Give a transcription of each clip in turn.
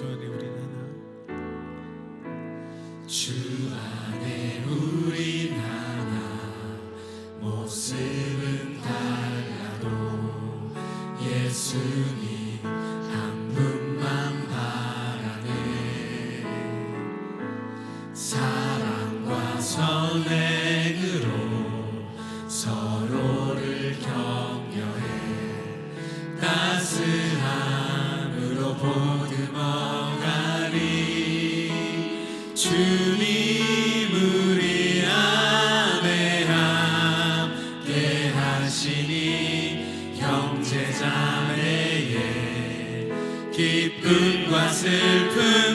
to. 보듬어가리 주님 우리 안에 함께 하시니 형제자매의 기쁨과 슬픔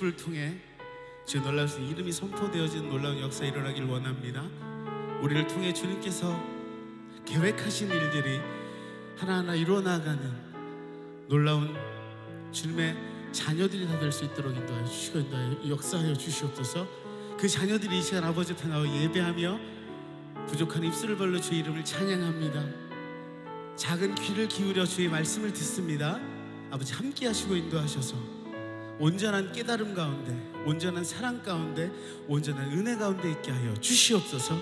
모습을 통해 주 놀라우신 이름이 선포되어진 놀라운 역사 일어나길 원합니다. 우리를 통해 주님께서 계획하신 일들이 하나하나 이루어나가는 놀라운 주님의 자녀들이 다 될 수 있도록 인도하여 주시고 인도하여 역사하여 주시옵소서. 그 자녀들이 이 시간 아버지 앞에 나와 예배하며 부족한 입술을 벌려 주의 이름을 찬양합니다. 작은 귀를 기울여 주의 말씀을 듣습니다. 아버지 함께 하시고 인도하셔서 온전한 깨달음 가운데 온전한 사랑 가운데 온전한 은혜 가운데 있게 하여 주시옵소서.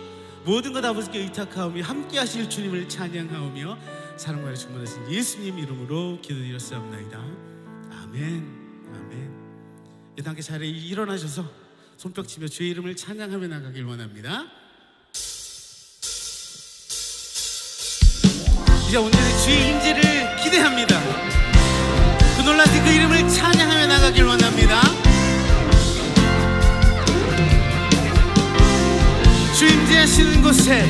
모든 것 아버지께 의탁하오며 함께 하실 주님을 찬양하오며 사랑과를 충만하신 예수님 이름으로 기도드렸사옵나이다. 아멘. 아멘. 이 함께 자리에 일어나셔서 손뼉 치며 주의 이름을 찬양하며 나가길 원합니다. 이제 오늘의 주의 임재를 기대합니다. 그 놀라신 그 이름을 찬양하며 나가길 원합니다. 주 임재하시는 곳에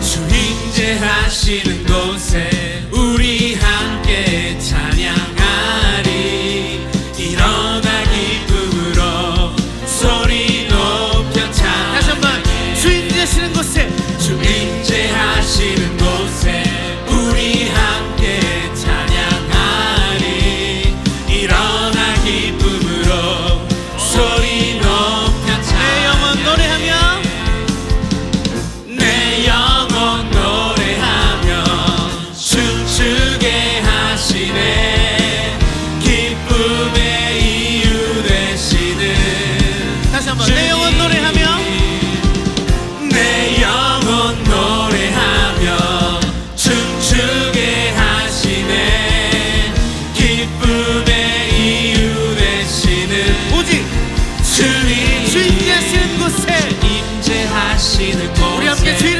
주 임재하시는 곳에 우리 함께 찬양 곳에 우리 함께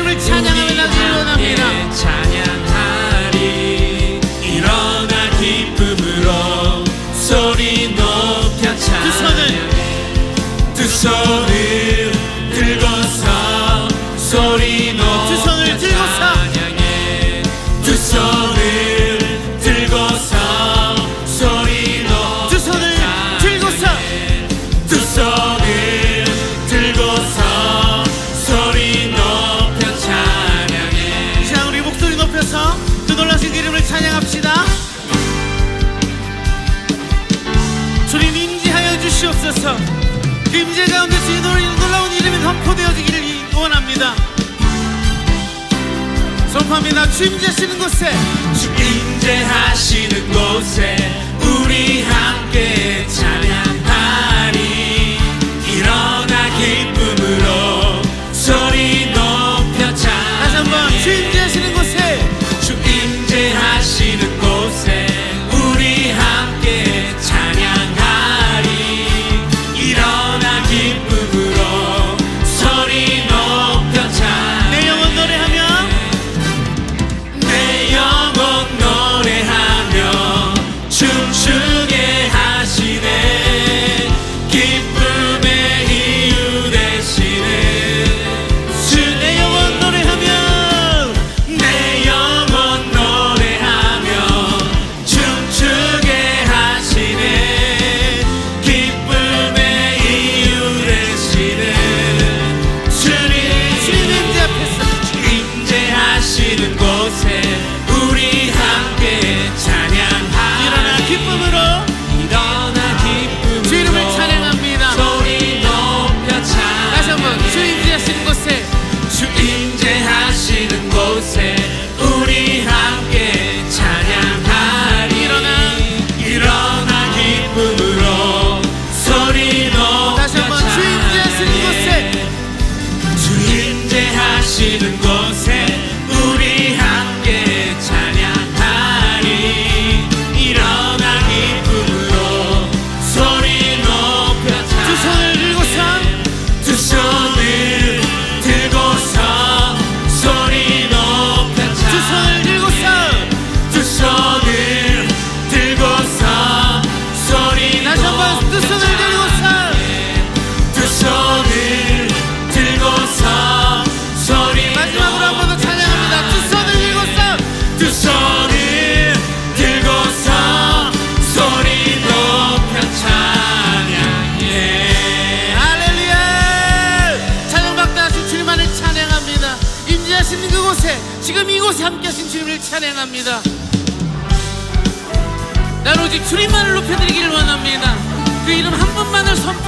주님 임재하여 주시옵소서. 그 임재 가운데 놀- 놀라운 이름이 선포되어지기를 원합니다. 선포합니다. 주 임재하시는 곳에. 주 임재하시는 곳에 우리 함께 찬양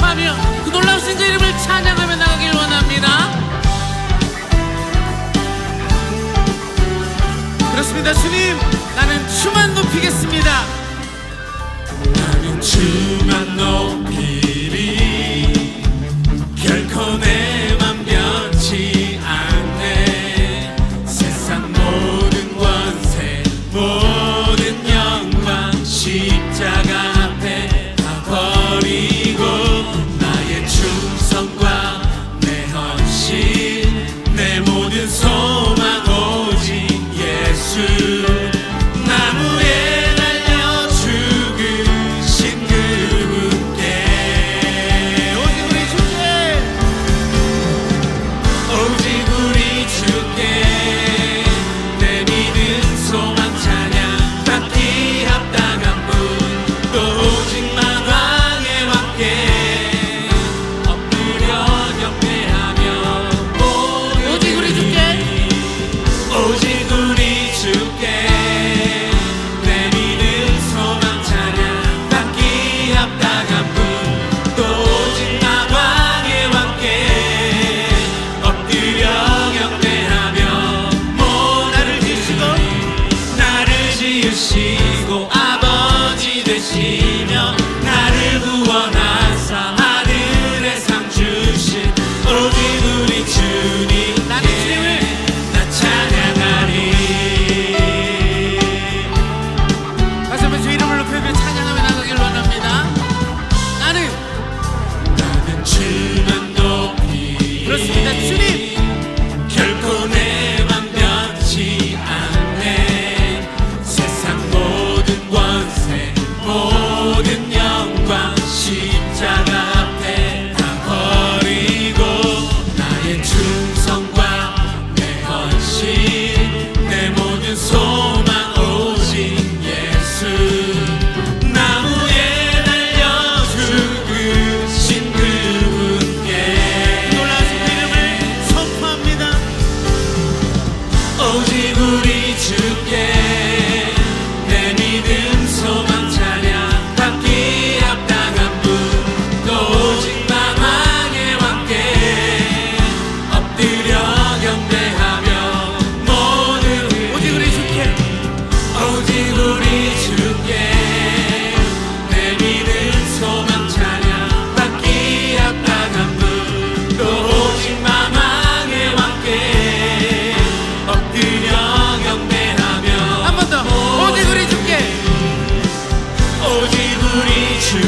감사하며 그 놀라운 신자 이름을 찬양하며 나가길 원합니다. 그렇습니다. 주님, 나는 주만 높이겠습니다. 나는 주만 높이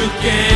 again.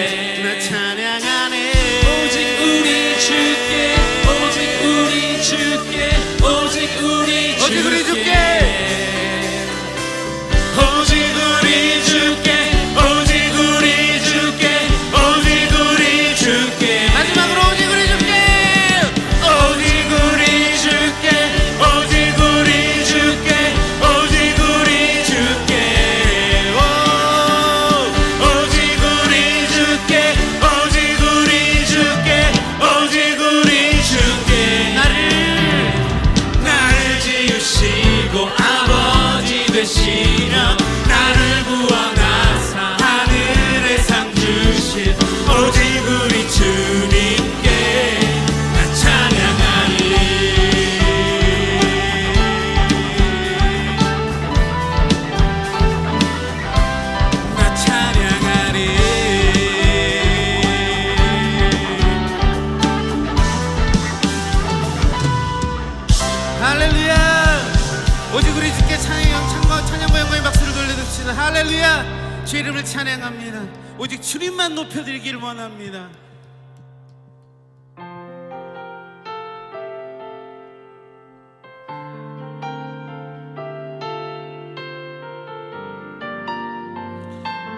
할렐루야. 주 이름을 찬양합니다. 오직 주님만 높여드리길 원합니다.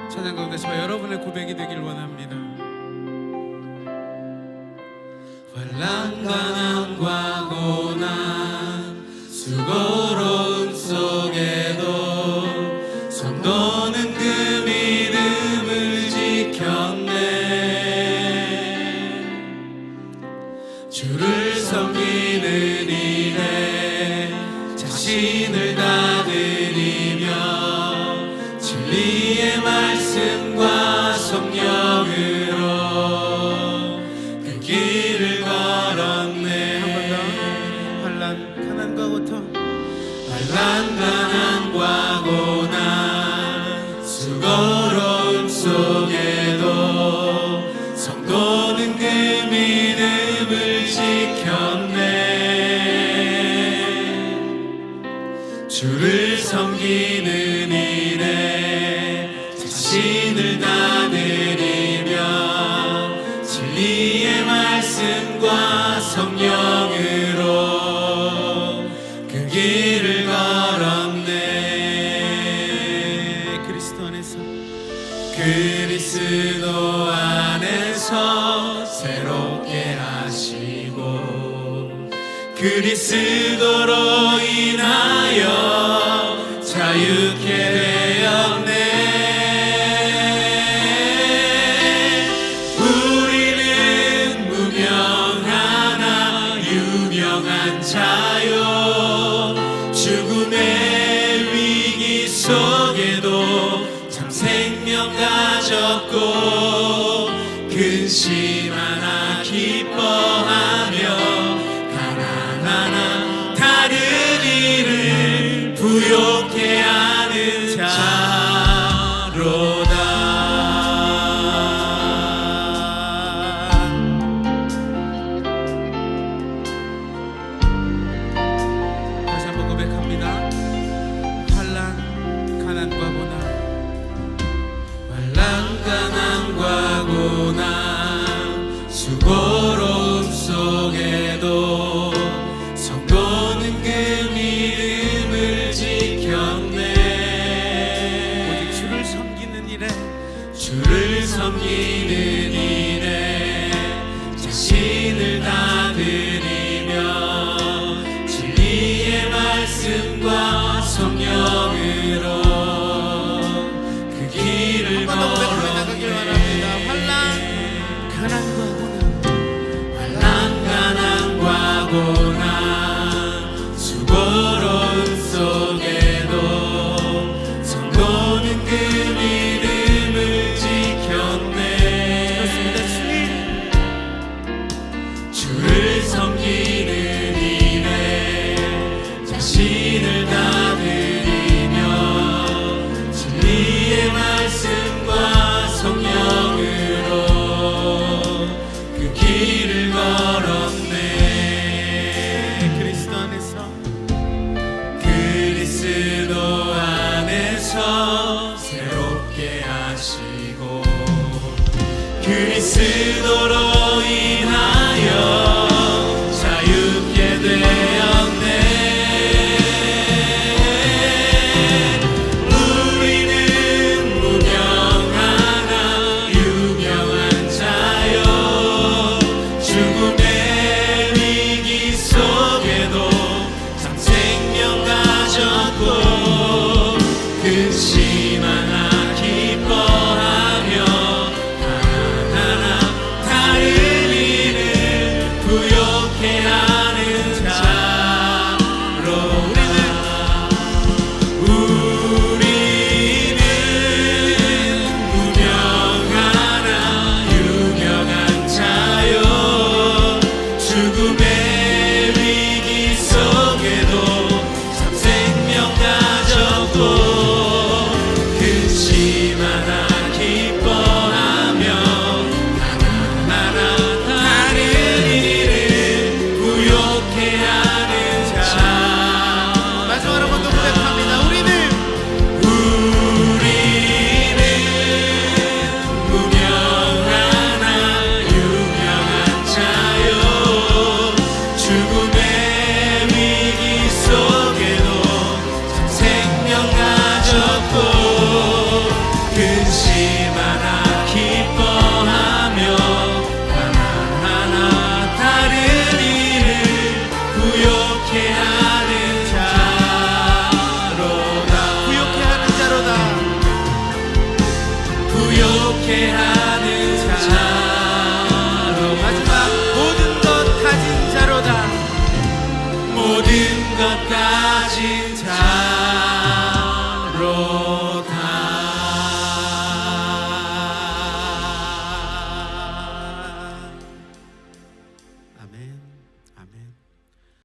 찬양 가운데 저 여러분의 고백이 되길 원합니다. 환란과 주를 섬기는